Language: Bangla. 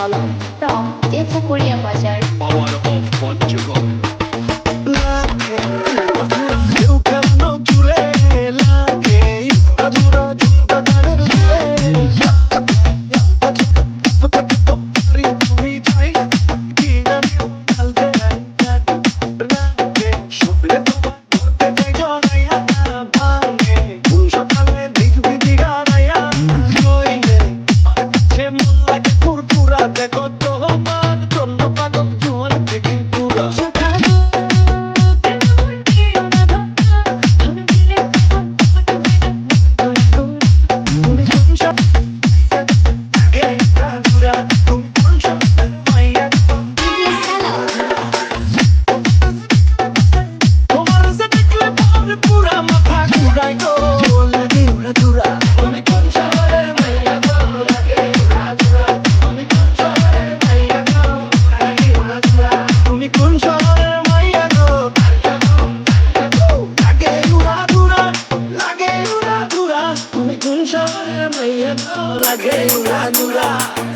ভালো। রং চেষ্টা করিয়া বাজার। Like a dura, like a dura.